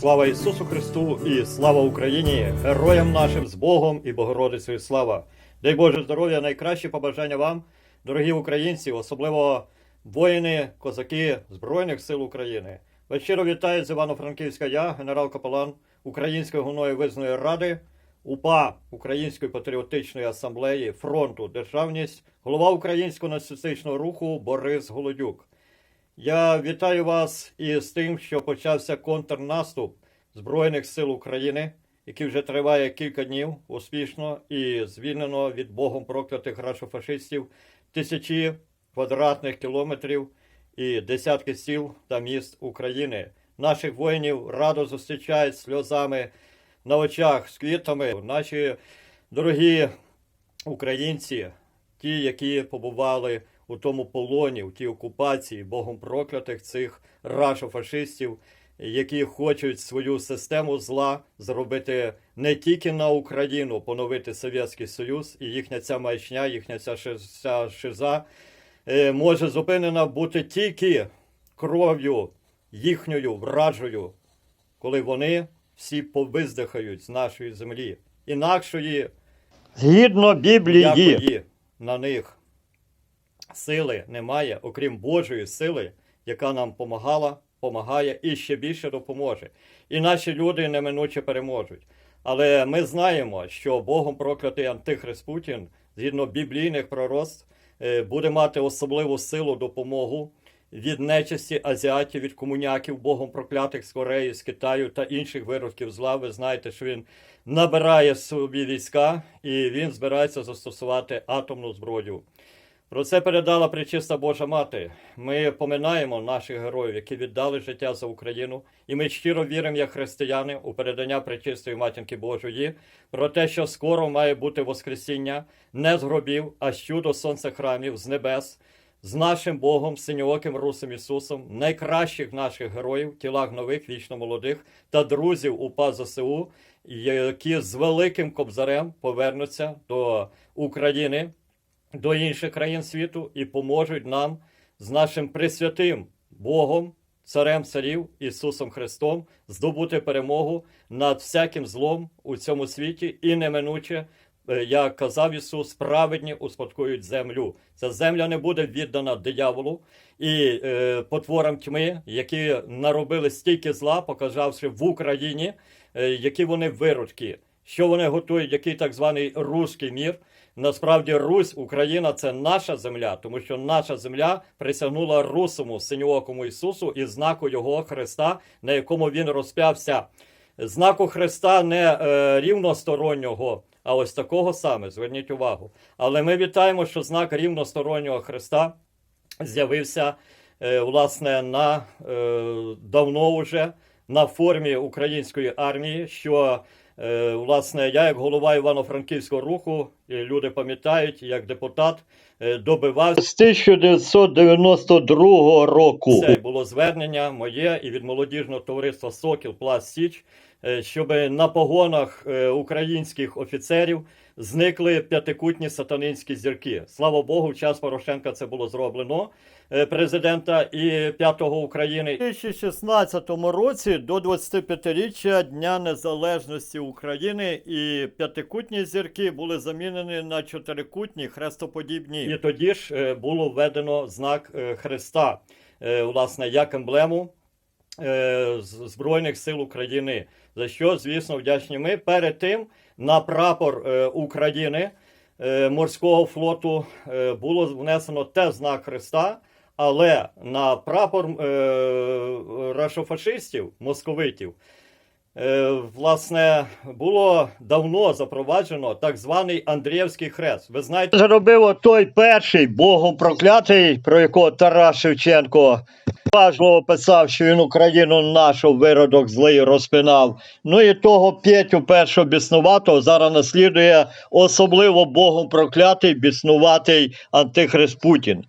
Слава Ісусу Христу і слава Україні! Героям нашим з Богом і Богородицею слава! Дай Боже здоров'я, найкращі побажання вам, дорогі українці, особливо воїни, козаки Збройних сил України. Вас щиро вітаю з Івано-Франківська я, генерал Капелан Української гуної визної ради, УПА Української патріотичної асамблеї фронту Державність, голова Українського націоналістичного руху Борис Голодюк. Я вітаю вас із тим, що почався контрнаступ Збройних сил України, який вже триває кілька днів успішно і звільнено від Богом проклятих рашофашистів тисячі квадратних кілометрів і десятки сіл та міст України. Наших воїнів радо зустрічають сльозами на очах з квітами. Наші дорогі українці, ті, які побували у тому полоні, у тій окупації богом проклятих цих рашофашистів, які хочуть свою систему зла зробити не тільки на Україну, поновити Совєтський Союз, і їхня ця маячня, їхня ця ши- шиза е, може зупинена бути тільки кров'ю їхньою вражою, коли вони всі повиздихають з нашої землі. Інакшої Згідно Біблії, на них сили немає, окрім Божої сили, яка нам помагала, помагає і ще більше допоможе. І наші люди неминуче переможуть. Але ми знаємо, що Богом проклятий Антихрист Путін, згідно біблійних пророцтв, е, буде мати особливу силу допомогу від нечисті азіатів, від комуняків, Богом проклятих з Кореї, з Китаю та інших виродків зла. Ви знаєте, що він набирає собі війська і він збирається застосувати атомну зброю. Про це передала пречиста Божа Мати. Ми поминаємо наших героїв, які віддали життя за Україну, і ми щиро віримо, як християни, у передання пречистої матінки Божої про те, що скоро має бути Воскресіння не з гробів, а з чудо сонця храмів з небес, з нашим Богом, синьооким Русом Ісусом, найкращих наших героїв, тілах нових, вічно молодих та друзів УПА ЗСУ, які з великим кобзарем повернуться до України до інших країн світу і поможуть нам з нашим присвятим Богом, Царем царів Ісусом Христом здобути перемогу над всяким злом у цьому світі і неминуче, е, як казав Ісус, праведні успадкують землю. Ця земля не буде віддана дияволу і е, потворам тьми, які наробили стільки зла, показавши в Україні, е, які вони виродки, що вони готують, який так званий руський мір. Насправді Русь, Україна це наша земля, тому що наша земля присягнула русому синьоокому Ісусу і знаку Його Христа, на якому він розп'явся. Знаку Христа не е, рівностороннього, а ось такого саме. Зверніть увагу. Але ми вітаємо, що знак рівностороннього Христа з'явився е, власне на е, давно вже на формі української армії. що Власне, я, як голова Івано-Франківського руху, люди пам'ятають, як депутат е, добивався. з 1992 року. Це було звернення моє і від молодіжного товариства Сокіл Пласт Січ, е, щоб на погонах е, українських офіцерів зникли п'ятикутні сатанинські зірки. Слава Богу, в час Порошенка це було зроблено. е, Президента і п'ятого України У 2016 році до 25-річчя Дня Незалежності України і п'ятикутні зірки були замінені на чотирикутні хрестоподібні. І тоді ж е, було введено знак е, Христа, е, власне, як емблему е, Збройних сил України. За що, звісно, вдячні ми. Перед тим на прапор е, України е, морського флоту е, було внесено те знак Христа. Але на прапор рашофашистів, московитів, власне, було давно запроваджено так званий Андріївський хрест. Ви знаєте, Зробив той перший богом проклятий, про якого Тарас Шевченко важливо писав, що він Україну нашу виродок злий розпинав. Ну і того Петю першого біснуватого зараз наслідує особливо богом проклятий біснуватий антихрист Путін.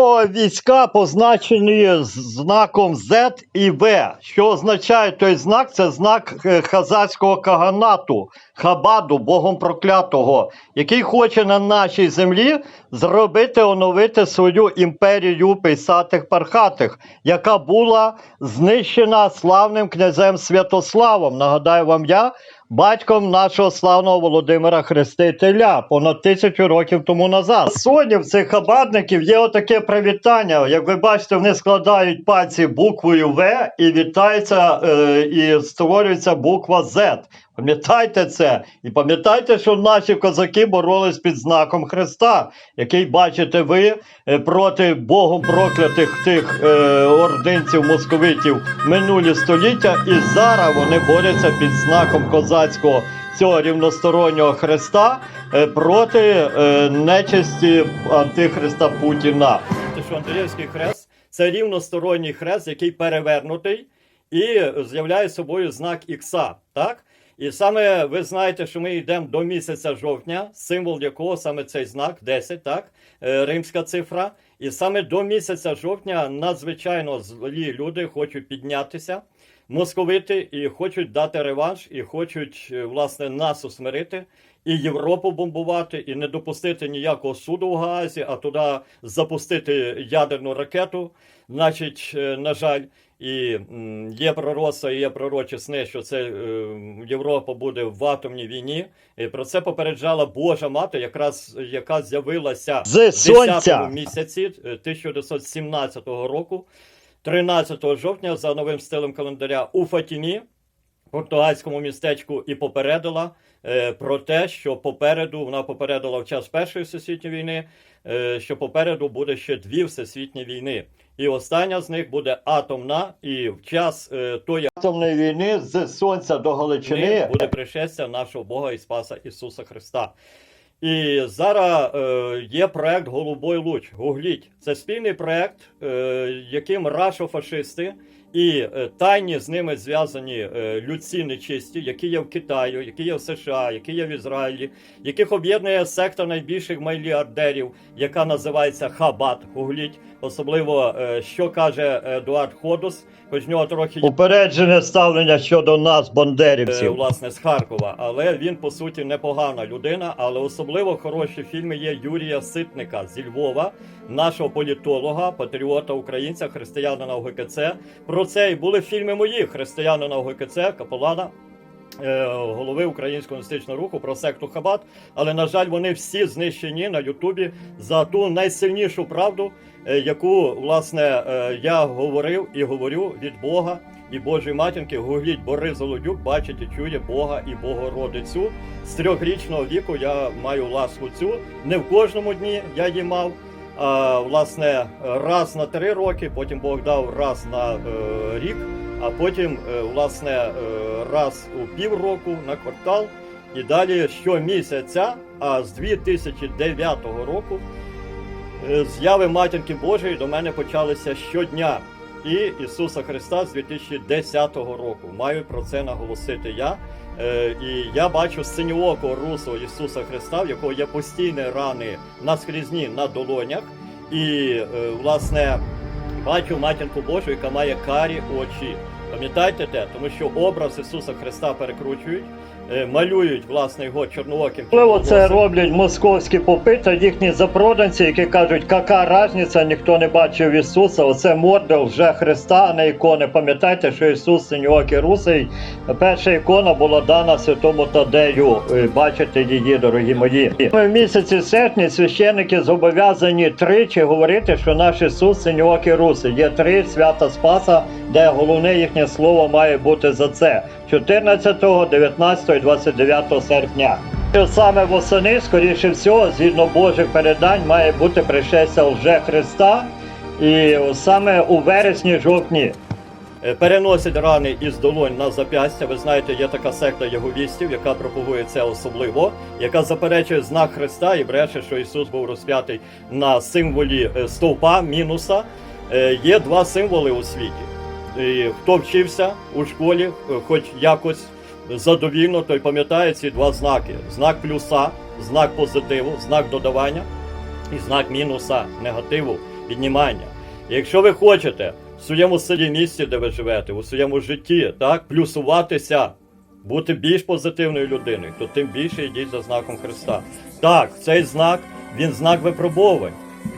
Війська позначені знаком Z і В. Що означає той знак? Це знак е, хазарського каганату, Хабаду, Богом проклятого, який хоче на нашій землі зробити, оновити свою імперію писатих пархатих, яка була знищена славним князем Святославом. Нагадаю вам я, батьком нашого славного Володимира Хрестителя понад тисячу років тому назад. Сьогодні в цих хабарників є отаке привітання. Як ви бачите, вони складають пальці буквою В і вітаються, е, і створюється буква Z. Пам'ятайте це. І пам'ятайте, що наші козаки боролись під знаком Христа, який бачите ви е, проти Богом проклятих тих е, ординців московитів минулі століття, і зараз вони борються під знаком козацького цього рівностороннього Христа е, проти е, нечисті антихриста Путіна. Що Андріївський хрест це рівносторонній хрест, який перевернутий і з'являє собою знак ікса. Так? І саме ви знаєте, що ми йдемо до місяця жовтня, символ якого саме цей знак 10, так? Е, римська цифра. І саме до місяця жовтня надзвичайно злі люди хочуть піднятися, московити, і хочуть дати реванш, і хочуть е, власне нас усмирити, і Європу бомбувати, і не допустити ніякого суду в Гаазі, а туди запустити ядерну ракету. Значить, е, на жаль, і є пророцтво, і є пророчі сни, що це е, Європа буде в атомній війні. І про це попереджала Божа мати, якраз яка з'явилася З в 10 місяці е, 1917 року, 13 жовтня, за новим стилем календаря у Фатімі, португальському містечку, і попередила е, про те, що попереду вона попередила в час Першої всесвітньої війни, е, що попереду буде ще дві всесвітні війни. І остання з них буде атомна, і в час е, тої Атомної війни з сонця до Галичини буде пришестя нашого Бога і Спаса Ісуса Христа. І зараз е, є проект Голубой Луч. Гугліть. Це спільний проект, е, яким рашофашисти і е, тайні з ними зв'язані е, людці нечисті, які є в Китаю, які є в США, які є в Ізраїлі, яких об'єднує секта найбільших мільярдерів, яка називається Хабат. Гугліть. Особливо, е, що каже Едуард Ходус, хоч в нього трохи упереджене ставлення щодо нас, бандерівців. власне з Харкова, але він по суті непогана людина. Але особливо хороші фільми є Юрія Ситника зі Львова, нашого політолога, патріота українця, християнина УГКЦ. Про це і були фільми мої християнина УГКЦ, Капелана. е, Голови українського містичного руху про секту Хабат, але на жаль, вони всі знищені на Ютубі за ту найсильнішу правду, е, яку власне е, я говорив і говорю від Бога і Божої матінки. Гугліть Борис Золодюк, бачить і чує Бога і Богородицю. З трьохрічного віку я маю ласку цю. Не в кожному дні я її мав. Власне раз на три роки, потім Бог дав раз на е, рік, а потім е, власне е, раз у півроку на квартал. І далі щомісяця, а з 2009 року зяви матінки Божої до мене почалися щодня. І Ісуса Христа з 2010 року. Маю про це наголосити я. Е, і я бачу сині око Русу Ісуса Христа, в якого є постійні рани наскрізні на долонях. І, е, власне, бачу матінку Божу, яка має карі очі. Пам'ятайте те, тому що образ Ісуса Христа перекручують, малюють власне його чорнооким. Можливо, це роблять московські попи та їхні запроданці, які кажуть, яка різниця, ніхто не бачив Ісуса. Оце морда вже Христа, а не ікони. Пам'ятайте, що Ісус синьоокий русий. Перша ікона була дана святому Тадею. Е, Бачите її, дорогі мої. Ми в місяці серпні священники зобов'язані тричі говорити, що наш Ісус синьоокий русий. Є три свята Спаса, де головне їхнє слово має бути за це. 14, 19 і 29 серпня. Саме восени, скоріше всього, згідно Божих передань, має бути пришестя вже Христа, і саме у вересні-жовтні. Е, переносять рани із долонь на зап'ястя. Ви знаєте, є така секта єговістів, яка пропагує це особливо, яка заперечує знак Христа і бреше, що Ісус був розп'ятий на символі е, стовпа мінуса. Е, Є два символи у світі. Хто вчився у школі, е, хоч якось задовільно, той пам'ятає ці два знаки: знак плюса, знак позитиву, знак додавання і знак мінуса негативу. піднімання. І якщо ви хочете в своєму селі місті, де ви живете, у своєму житті, так, плюсуватися, бути більш позитивною людиною, то тим більше йдіть за знаком Христа. Так, цей знак, він знак випробовувань,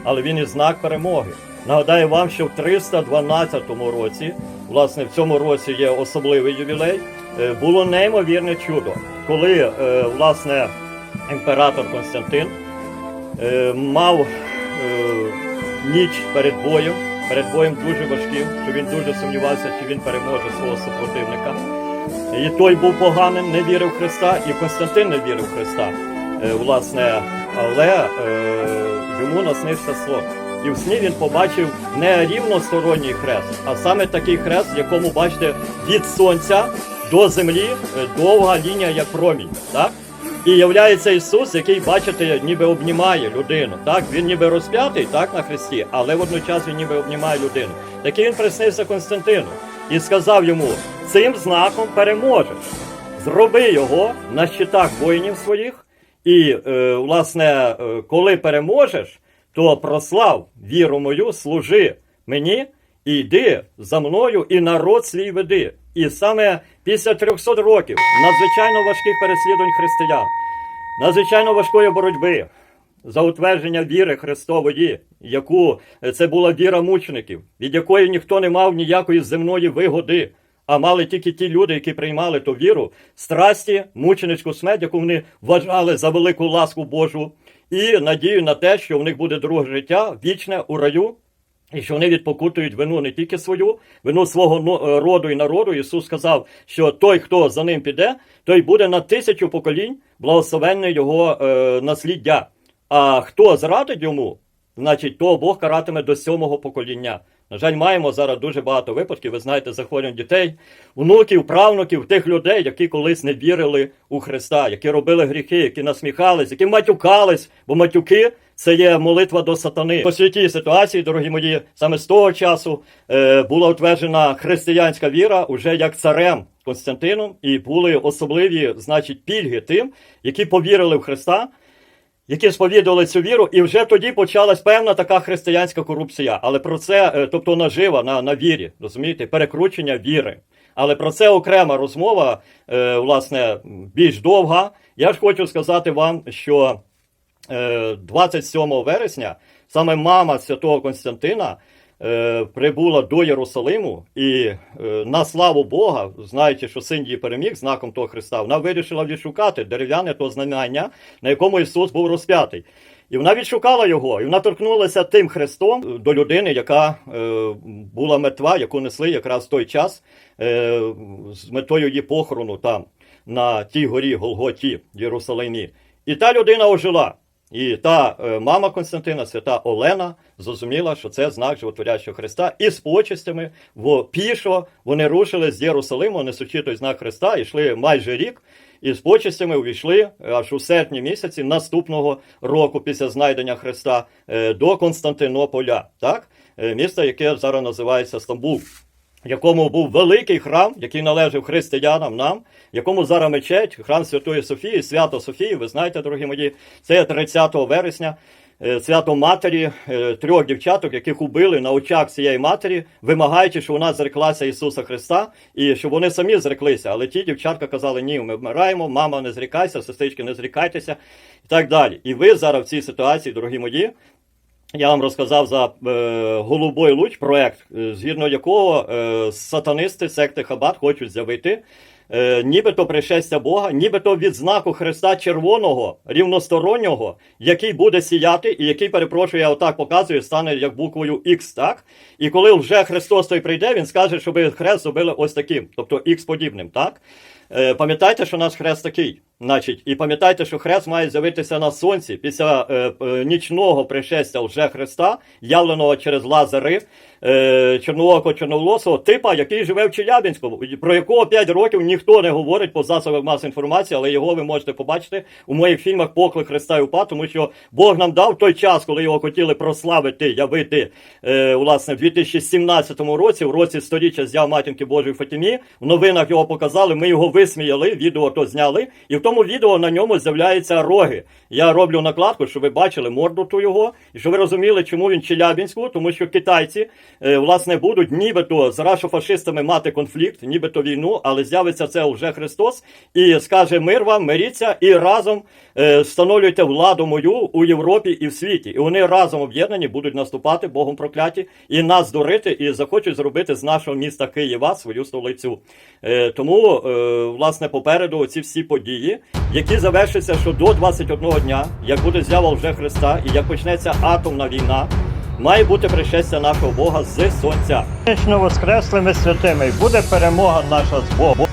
але він і знак перемоги. Нагадаю вам, що в 312 році, власне, в цьому році є особливий ювілей, е, було неймовірне чудо, коли, е, власне, імператор Константин е, мав ніч перед боєм, перед боєм дуже важким, що він дуже сумнівався, чи він переможе свого супротивника. І той був поганим, не вірив в Христа, і Константин не вірив в Христа. Власне, але йому наснився сон. І в сні він побачив не рівносторонній хрест, а саме такий хрест, в якому, бачите, від сонця до землі е, довга лінія, як промінь. Так? І являється Ісус, який, бачите, ніби обнімає людину. Так, він ніби розп'ятий, так, на хресті, але водночас він ніби обнімає людину. Такий він приснився Константину і сказав йому: цим знаком переможеш. Зроби його на щитах воїнів своїх, і, е, власне, е, коли переможеш, то прослав віру мою, служи мені, і йди за мною, і народ свій веди. І саме після 300 років надзвичайно важких переслідувань християн, надзвичайно важкої боротьби за утвердження віри Христової, яку е, це була віра мучеників, від якої ніхто не мав ніякої земної вигоди, а мали тільки ті люди, які приймали ту віру, страсті, мученицьку смерть, яку вони вважали за велику ласку Божу, і надію на те, що в них буде друге життя вічне у раю. І що вони відпокутують вину не тільки свою, вину свого е, роду і народу. Ісус сказав, що той, хто за ним піде, той буде на тисячу поколінь благословенне його е, насліддя. А хто зрадить йому, значить, то Бог каратиме до сьомого покоління. На жаль, маємо зараз дуже багато випадків, ви знаєте, захворювань дітей, внуків, правнуків, тих людей, які колись не вірили у Христа, які робили гріхи, які насміхались, які матюкались, бо матюки це є молитва до сатани. По святій ситуації, дорогі мої, саме з того часу е, була утверджена християнська віра уже як царем Константином, і були особливі, значить, пільги тим, які повірили в Христа які сповідували цю віру, і вже тоді почалась певна така християнська корупція. Але про це, е, тобто нажива на, на вірі, розумієте, перекручення віри. Але про це окрема розмова, е, власне, більш довга. Я ж хочу сказати вам, що е, 27 вересня саме мама святого Константина е, прибула до Єрусалиму, і е, на славу Бога, знаючи, що син її переміг знаком того Христа, вона вирішила відшукати дерев'яне то знамення, на якому Ісус був розп'ятий. І вона відшукала його, і вона торкнулася тим хрестом до людини, яка е, була мертва, яку несли якраз в той час е, з метою її похорону там, на тій горі Голготі в Єрусалимі. І та людина ожила. І та е, мама Константина, свята Олена, зрозуміла, що це знак животворящого Христа, і з почестями в пішо вони рушили з Єрусалиму, несучи той знак Христа, йшли майже рік, і з почестями увійшли аж у серпні місяці наступного року після знайдення Христа е, до Константинополя, так? Е, місто, яке зараз називається Стамбул якому був великий храм, який належав християнам нам, якому зараз мечеть, храм Святої Софії, свято Софії, ви знаєте, дорогі мої, це 30 вересня. е, Свято матері е, трьох дівчаток, яких убили на очах цієї матері, вимагаючи, щоб вона зреклася Ісуса Христа, і щоб вони самі зреклися. Але ті дівчатка казали, ні, ми вмираємо, мама, не зрікайся, сестрички, не зрікайтеся, і так далі. І ви зараз в цій ситуації, дорогі мої, я вам розказав за е, Голубой Луч проект, е, згідно якого е, сатанисти секти Хабат хочуть з'явити е, нібито пришестя Бога, нібито від знаку Христа червоного, рівностороннього, який буде сіяти, і який, перепрошую, я отак показую, стане як буквою X, так? І коли вже Христос той прийде, він скаже, щоб хрест зробили ось таким, тобто X подібним, так? Е, пам'ятайте, що наш хрест такий. Значить, і пам'ятайте, що хрест має з'явитися на сонці після е, е, нічного пришестя вже Христа, явленого через лазери, е, чорноокого чорноволосого типа, який живе в Челябінську, про якого 5 років ніхто не говорить по засобах масової інформації, але його ви можете побачити у моїх фільмах Поклик Христа і УПА, тому що Бог нам дав той час, коли його хотіли прославити, явити е, власне в 2017 році, в році сторіччя з'яв матінки Божої Фатімі. В новинах його показали. Ми його висміяли, відео то зняли, і в тому відео на ньому з'являються роги. Я роблю накладку, щоб ви бачили морду ту його, і щоб ви розуміли, чому він Челябінську, тому що китайці е, власне будуть нібито з рашофашистами мати конфлікт, нібито війну, але з'явиться це вже Христос і скаже мир вам, миріться і разом е, встановлюйте владу мою у Європі і в світі. І вони разом об'єднані будуть наступати Богом прокляті і нас дурити, і захочуть зробити з нашого міста Києва свою столицю. Е, тому, власне, попереду ці всі події, які завершаться що до 21 дня, як буде з'ява вже Христа, і як почнеться атомна війна, має бути пришестя нашого Бога з сонця. Воскреслими святими. Буде перемога наша з Богом.